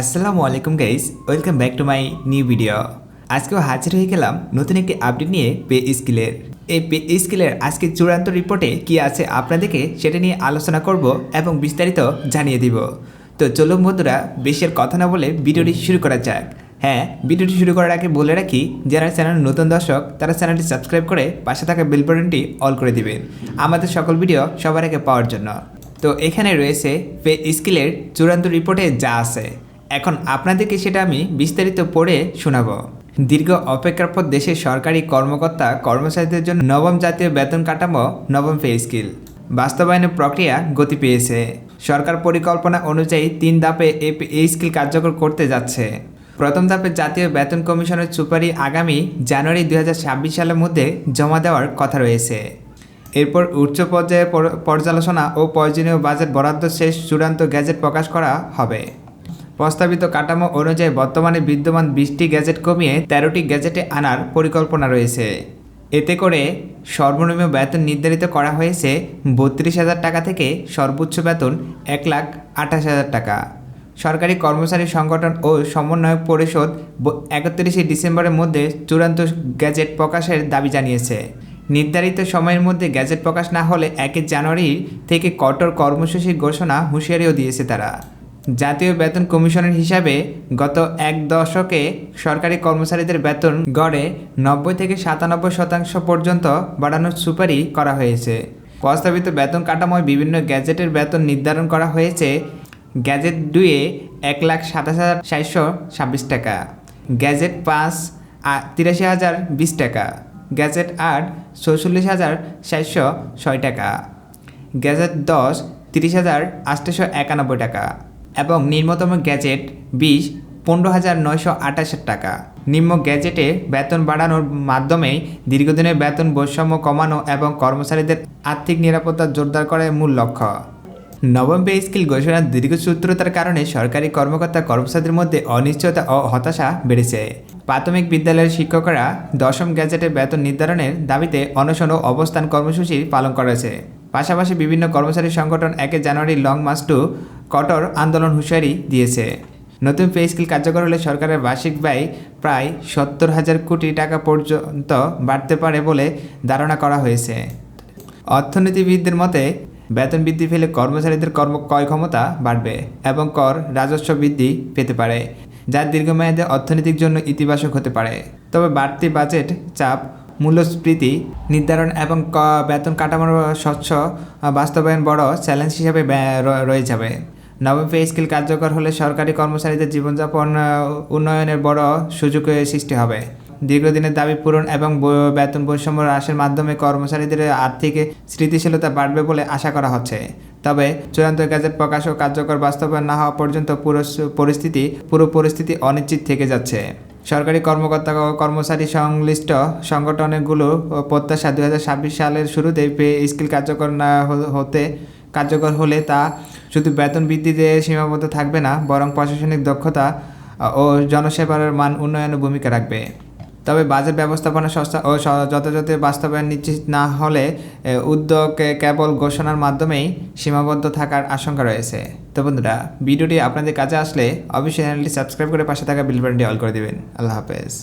আসসালামু আলাইকুম guys welcome back to my new video আজকেও হাজির হয়ে গেলাম নতুন একটি আপডেট নিয়ে পে স্কিলের। এই পে স্কিলের আজকে চূড়ান্ত রিপোর্টে কি আছে আপনাদেরকে সেটা নিয়ে আলোচনা করব এবং বিস্তারিত জানিয়ে দিব। তো চলুন বন্ধুরা বেশি আর কথা না বলে ভিডিওটি শুরু করা যাক। হ্যাঁ ভিডিওটি শুরু করার আগে বলে রাখি, যারা চ্যানেল নতুন দর্শক, তারা চ্যানেলটি সাবস্ক্রাইব করে পাশে থাকা বেল বাটনটি অল করে দিবেন। আমাদের সকল ভিডিও সবার আগে পাওয়ার জন্য। তো এখানে রয়েছে পে স্কিলের চূড়ান্ত রিপোর্টে যা আছে। এখন আপনাদেরকে সেটা আমি বিস্তারিত পড়ে শোনাব। দীর্ঘ অপেক্ষার পর দেশের সরকারি কর্মকর্তা কর্মচারীদের জন্য নবম জাতীয় বেতন কাঠামো, নবম পে স্কিল। বাস্তবায়নের প্রক্রিয়া গতি পেয়েছে। সরকার পরিকল্পনা অনুযায়ী তিন ধাপে এই স্কিল কার্যকর করতে যাচ্ছে। প্রথম ধাপে জাতীয় বেতন কমিশনের সুপারি আগামী জানুয়ারি দু হাজার ছাব্বিশ সালের মধ্যে জমা দেওয়ার কথা রয়েছে। এরপর উচ্চ পর্যায়ে পর্যালোচনা ও প্রয়োজনীয় বাজেট বরাদ্দ শেষ চূড়ান্ত গ্যাজেট প্রকাশ করা হবে। প্রস্তাবিত কাঠামো অনুযায়ী বর্তমানে বিদ্যমান বিশটি গ্যাজেট কমিয়ে তেরোটি গ্যাজেটে আনার পরিকল্পনা রয়েছে। এতে করে সর্বনিম্ন বেতন নির্ধারিত করা হয়েছে বত্রিশ হাজার টাকা থেকে সর্বোচ্চ বেতন এক লাখ আঠাশ হাজার টাকা। সরকারি কর্মচারী সংগঠন ও সমন্বয়ক পরিষদ একত্রিশে ডিসেম্বরের মধ্যে চূড়ান্ত গ্যাজেট প্রকাশের দাবি জানিয়েছে। নির্ধারিত সময়ের মধ্যে গ্যাজেট প্রকাশ না হলে একে জানুয়ারি থেকে কঠোর কর্মসূচি ঘোষণা হুঁশিয়ারিও দিয়েছে তারা। জাতীয় বেতন কমিশনের হিসাবে গত এক দশকে সরকারি কর্মচারীদের বেতন গড়ে নব্বই থেকে সাতানব্বই শতাংশ পর্যন্ত বাড়ানোর সুপারি করা হয়েছে। প্রস্তাবিত বেতন কাঠামোয় বিভিন্ন গ্যাজেটের বেতন নির্ধারণ করা হয়েছে। গ্যাজেট দুয়ে এক লাখ সাতাশ হাজার চারশো ছাব্বিশ টাকা, গ্যাজেট পাঁচ তিরাশি হাজার বিশ টাকা, গ্যাজেট আট চৌচল্লিশ হাজার চারশো ছয় টাকা, গ্যাজেট দশ তিরিশ হাজার আটশোশো একানব্বই টাকা। এবং নিম্নতম গ্যাজেট বিশ, পনেরো হাজার নয়শো আঠাশের টাকা। নিম্ন গ্যাজেটে বেতন বাড়ানোর মাধ্যমে দীর্ঘদিনের বেতন বৈষম্য কমানো এবং কর্মচারীদের আর্থিক নিরাপত্তা জোরদার করার মূল লক্ষ্য। নবম পে স্কিল ঘোষণার দীর্ঘসূত্রতার কারণে সরকারি কর্মকর্তা কর্মচারীদের মধ্যে অনিশ্চয়তা ও হতাশা বেড়েছে। প্রাথমিক বিদ্যালয়ের শিক্ষকরা দশম গ্যাজেটে বেতন নির্ধারণের দাবিতে অনশন ও অবস্থান কর্মসূচি পালন করেছে। পাশাপাশি বিভিন্ন কর্মচারী সংগঠন একে জানুয়ারি লং মার্চ টু কঠোর আন্দোলন হুঁশিয়ারি দিয়েছে। নতুন পে স্কিল কার্যকর হলে সরকারের বার্ষিক ব্যয় প্রায় সত্তর হাজার কোটি টাকা পর্যন্ত বাড়তে পারে বলে ধারণা করা হয়েছে। অর্থনীতিবিদদের মতে, বেতন বৃদ্ধি পেলে কর্মচারীদের কর্ম ক্রয় ক্ষমতা বাড়বে এবং কর রাজস্ব বৃদ্ধি পেতে পারে, যা দীর্ঘমেয়াদে অর্থনীতির জন্য ইতিবাচক হতে পারে। তবে বাড়তি বাজেট, চাপ, মূল্যস্ফীতি নির্ধারণ এবং বেতন কাঠামোর স্বচ্ছ বাস্তবায়ন বড় চ্যালেঞ্জ হিসেবে রয়ে যাবে। নবম পে স্কিল কার্যকর হলে সরকারি কর্মচারীদের জীবনযাপন উন্নয়নের বড় সুযোগ সৃষ্টি হবে। দীর্ঘদিনের দাবি পূরণ এবং বেতন বৈষম্য হ্রাসের মাধ্যমে কর্মচারীদের আর্থিক স্থিতিশীলতা বাড়বে বলে আশা করা হচ্ছে। তবে চূড়ান্ত গ্যাজেট প্রকাশ ও কার্যকর বাস্তবায়ন না হওয়া পর্যন্ত পুরো পরিস্থিতি পুরো পরিস্থিতি অনিশ্চিত থেকে যাচ্ছে। সরকারি কর্মকর্তা কর্মচারী সংশ্লিষ্ট সংগঠনগুলো প্রত্যাশা দু হাজার ছাব্বিশ সালের শুরুতে পে স্কিল কার্যকর না হতে কার্যকর হলে তা শুধু বেতন বৃদ্ধিতে সীমাবদ্ধ থাকবে না, বরং প্রশাসনিক দক্ষতা ও জনসেবার মান উন্নয়নে ভূমিকা রাখবে। তবে বাজেট ব্যবস্থাপনা সংস্থা ও যথাযথ বাস্তবায়ন নিশ্চিত না হলে উদ্যোগ কেবল ঘোষণার মাধ্যমেই সীমাবদ্ধ থাকার আশঙ্কা রয়েছে। তো বন্ধুরা, ভিডিওটি আপনাদের কাছে আসলে অবশ্যই চ্যানেলটি সাবস্ক্রাইব করে পাশে থাকা বিল অল করে দেবেন। আল্লাহ হাফেজ।